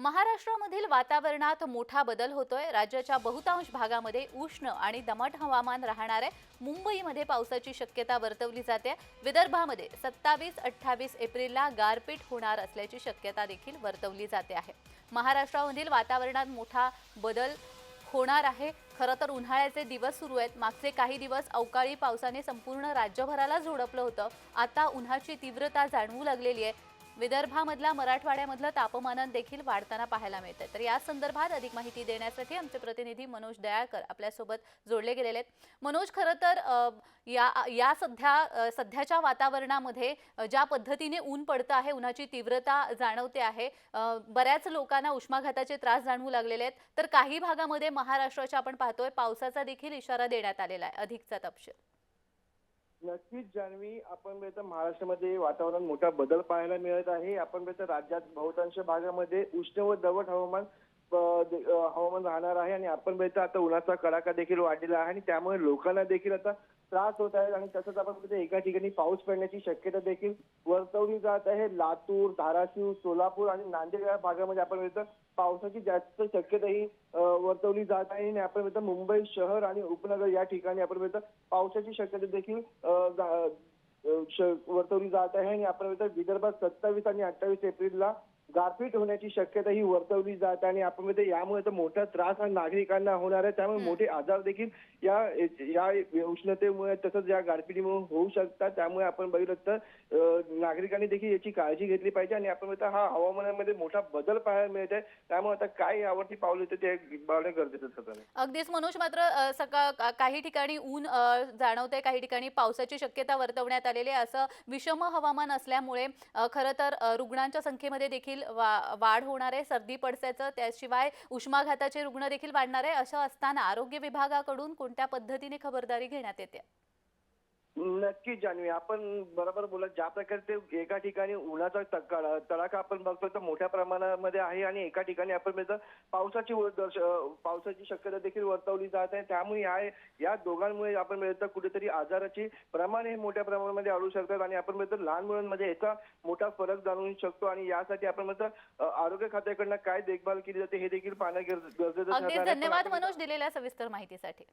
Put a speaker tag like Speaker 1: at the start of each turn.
Speaker 1: महाराष्ट्रामधील वातावरणात मोठा बदल होतोय. राज्याच्या बहुतांश भागामध्ये उष्ण आणि दमट हवामान राहणार आहे. मुंबईमध्ये पावसाची शक्यता वर्तवली जाते. विदर्भामध्ये सत्तावीस अठ्ठावीस एप्रिलला गारपीट होणार असल्याची शक्यता देखील वर्तवली जाते आहे. महाराष्ट्रामधील वातावरणात मोठा बदल होणार आहे. खरं तर उन्हाळ्याचे दिवस सुरू आहेत. मागचे काही दिवस अवकाळी पावसाने संपूर्ण राज्यभराला झोडपलं होतं. आता उन्हाची तीव्रता जाणवू लागलेली आहे. विदर्भामधला मराठवाड्यामधलं तापमानात देखील वाढताना पाहायला मिळतंय. तर या संदर्भात अधिक माहिती देण्यासाठी आमचे प्रतिनिधी मनोज दयाळकर आपल्यासोबत जोडले गेलेले आहेत. मनोज खरं तर या या सध्या सध्याच्या वातावरणामध्ये ज्या पद्धतीने ऊन पडतं आहे उन्हाची तीव्रता जाणवते आहे बऱ्याच लोकांना उष्माघाताचे त्रास जाणवू लागलेले आहेत. तर काही भागामध्ये महाराष्ट्राच्या आपण पाहतोय पावसाचा देखील इशारा देण्यात आलेला आहे. अधिकचा तपशील.
Speaker 2: नक्कीच जान्हवी आपण तर महाराष्ट्रामध्ये वातावरण मोठा बदल पाहायला मिळत आहे. आपण तर राज्यात बहुतांश भागामध्ये उष्ण व दमट हवामान हवामान राहणार आहे आणि आपण बघितलं आता उन्हाचा कडाका देखील वाढलेला आहे आणि त्यामुळे लोकांना देखील आता त्रास होत आहे आणि तसंच आपण बघितलं एका ठिकाणी पाऊस पडण्याची शक्यता देखील वर्तवली जात आहे. लातूर धाराशिव सोलापूर आणि नांदेड या भागामध्ये आपण बघितलं पावसाची जास्त शक्यता ही वर्तवली जात आहे आणि आपण बघितलं मुंबई शहर आणि उपनगर या ठिकाणी आपण बघितलं पावसाची शक्यता देखील श- वर्तवली जात आहे आणि आपण बघितलं विदर्भात सत्तावीस आणि अठ्ठावीस एप्रिलला गारपीट होण्याची शक्यता ही वर्तवली जात आहे आणि आपण बघितलं यामुळे तर मोठा त्रास हा नागरिकांना होणार आहे. त्यामुळे मोठे आजार देखील या या उष्णतेमुळे तसंच या गारपिटीमुळे होऊ शकतात. त्यामुळे आपण बघितलं तर नागरिकांनी देखील याची काळजी घेतली पाहिजे आणि आपण बघितलं हा हवामानामध्ये मोठा बदल पाहायला मिळत आहे. त्यामुळे आता काय यावरती पावलं येतं ते पाहणं गरजेचं ठरत
Speaker 1: अगदीच मनोज मात्र अ, सका का- काही ठिकाणी ऊन जाणवते काही ठिकाणी पावसाची शक्यता वर्तवण्यात आलेली आहे. असं विषम हवामान असल्यामुळे खरं तर रुग्णांच्या संख्येमध्ये देखील वा- वाढ होणार आहे सर्दी पडसायचं त्याशिवाय उष्माघाताचे रुग्ण देखील वाढणार आहे असं असताना आरोग्य विभागाकडून कोणत्या पद्धतीने खबरदारी घेण्यात येते?
Speaker 2: नक्की जान्हवी आपण बरोबर बोलत ज्या प्रकारे ते एका ठिकाणी उन्हाचा तडाखा आपण बघतो तर मोठ्या प्रमाणामध्ये आहे आणि एका ठिकाणी आपण बघतो पावसाची वर- दर्श- अं, पावसाची शक्यता देखील वर्तवली जात आहे. त्यामुळे या या दोघांमुळे आपण बघतो कुठेतरी आजाराची प्रमाण हे मोठ्या प्रमाणामध्ये वाढू शकतात आणि आपण बघतो लहान मुलांमध्ये याचा मोठा फरक जाणवू शकतो आणि यासाठी आपण म्हणतो अं, आरोग्य खात्याकडनं काय देखभाल केली जाते हे देखील पाहणं गरज- गरजेचं
Speaker 1: अगदीच
Speaker 2: ठरणार आहे. पण
Speaker 1: धन्यवाद
Speaker 2: आपण-
Speaker 1: मनोज दिलेल्या सविस्तर माहितीसाठी.